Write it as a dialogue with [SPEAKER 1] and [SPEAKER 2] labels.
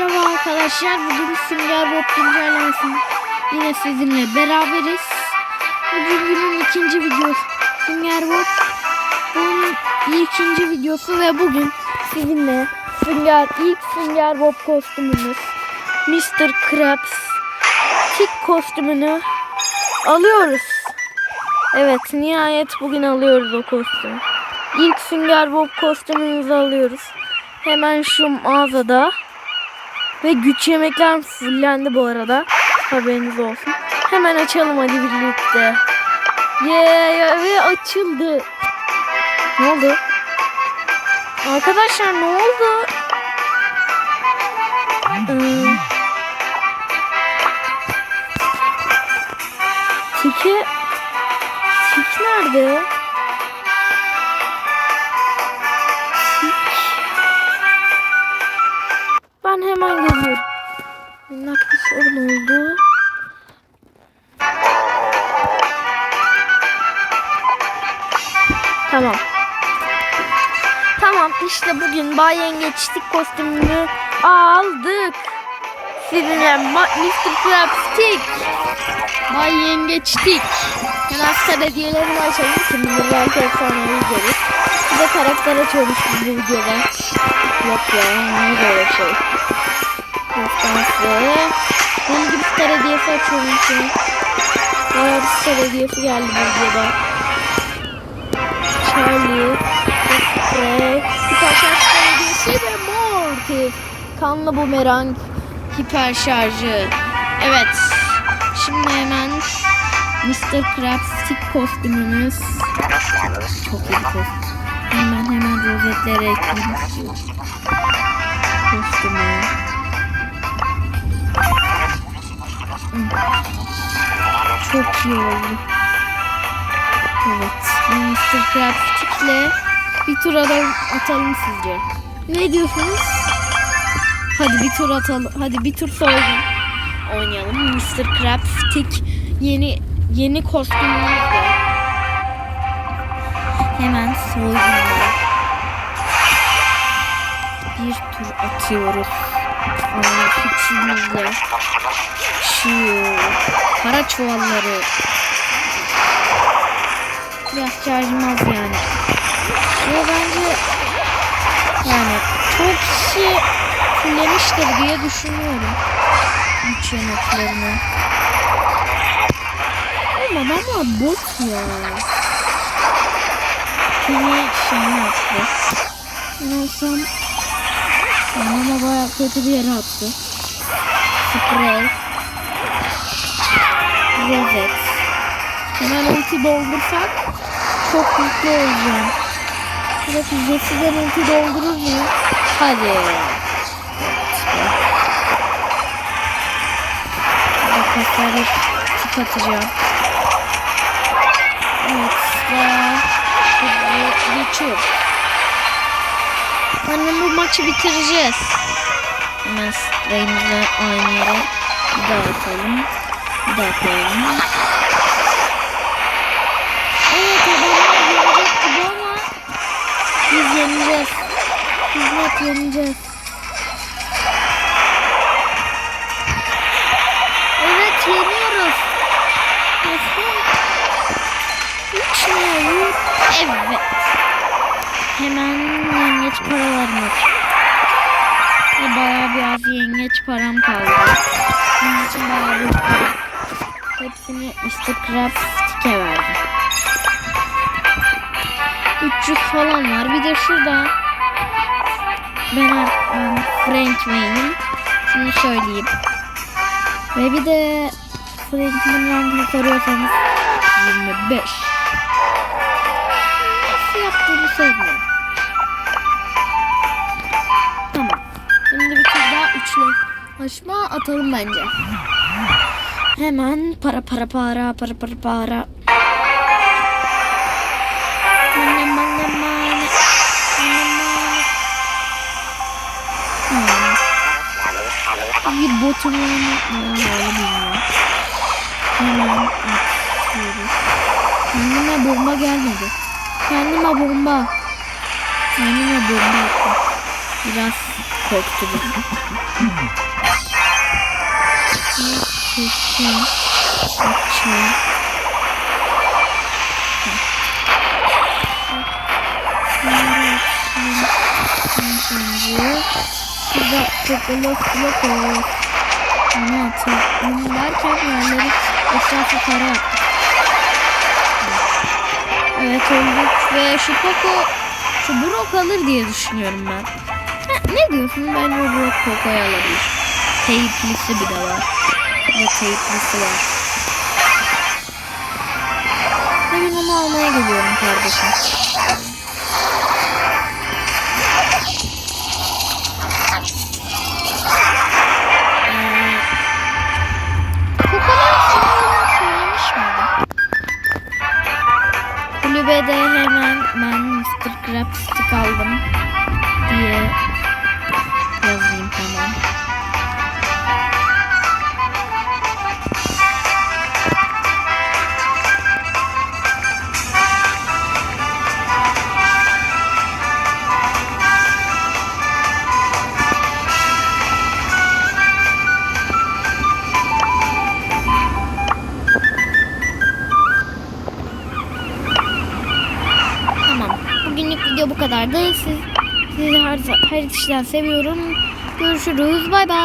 [SPEAKER 1] Merhaba arkadaşlar. Bugün Sünger Bob güncellemesinde yine sizinle beraberiz. Bugün günün ikinci videosu. Sünger Bob bunun ikinci videosu ve bugün sizinle Sünger ilk Sünger Bob kostümümüz Mr. Krabs tik kostümünü alıyoruz. Evet nihayet bugün alıyoruz o kostümü. İlk Sünger Bob kostümümüzü alıyoruz. Hemen şu mağazada. Ve güç yemekler fullendi bu arada. Haberiniz olsun. Hemen açalım hadi birlikte. Yeah, ve açıldı. Ne oldu? Arkadaşlar ne oldu? Ee, Tiki Tik nerede? Ben hemen geliyorum. Minnak bir sorun oldu. Tamam. Tamam işte bugün Bay Yengeçlik kostümünü aldık. Sizinle Mr. Krabs Stick. Bay Yengeçlik. Hemen star hediyelerini açalım. Şimdi belki efsaneyi görürüz. Karakter açıyormuş bu videoda. Yok ya ne böyle şey. Destansı. Benim gibi star hediyesi açıyorum şimdi. Bayağı bir star hediyesi geldi bu videoda. Charlie, Spray, Hiper şarj star hediyesi ve Mortis. Kanlı bumerang hiper şarjı. Evet. Şimdi hemen Mr. Krabs kostümümüz. Çok iyi kostüm. Hemen hemen rozetlere ekleyeyim. Kostümü. Çok iyi oldu. Evet. Mr. Krabs stickle bir tur atalım, sizce. Ne diyorsunuz? Hadi bir tur atalım. Hadi bir tur soygun oynayalım. Mr. Krabs stick yeni yeni kostümümüzle. Hemen soygunla. Bir tur atıyoruz. Aa, küçüğümüzle. Şu para çuvalları. Biraz şarjım yani. Ve bence yani çok kişi fullemiştir diye düşünüyorum. Güç yemeklerini. Ama adamlar bot ya. Kimi şeyini attı. Ben olsam ama baya kötü bir yere attı. Sprey. Rozet. Hemen ulti doldursak çok mutlu olacağım. Burası Jesse'den ulti doldurur mu? Hadi. Arkadaşlar tik atacağım. Annem bu maçı bitireceğiz. Hemen spreyimizi aynı yere daha koyalım. Evet adamlar yenecek gibi ama biz yeneceğiz. Biz net yeneceğiz. Evet yeniyoruz. Üç ne? Evet. Hemen yengeç paralarımız. Ve bayağı biraz yengeç param kaldı. Bunun için bayağı bir para. Hepsini Mr. Krabs Stick'e verdim. 300 falan var. Bir de şurada ben, ben Frank Wayne'im. Şunu söyleyeyim. Ve bir de Frank'in rengini soruyorsanız 25. Nasıl yaptığını sormuyorum. Kez daha üçlü aşma atalım bence. Hemen para para para para para para. Hmm. Bir botum. Öyle bilmiyorum. Hemen atıyoruz. Kendime bomba gelmedi. Kendime bomba. Kendime bomba. Biraz korktu. Açayım. Şurada çikolata flok olur. Onu atalım derken yerleri etrafı kara yaptık. Evet olduk ve şu Poco şu Brock alır diye düşünüyorum ben. Ne diyorsun? Bence Brock Poco'yu alabilir. Teyplisi bir de var. Ve teyplisi var. Bugün onu almaya geliyorum kardeşim. Ee? Kulübede hemen ben Mr. Crab Stick aldım diye yazayım tamam. Tamam. Video bu kadardı. Siz, sizi her, her işten seviyorum. Görüşürüz. Bay bay.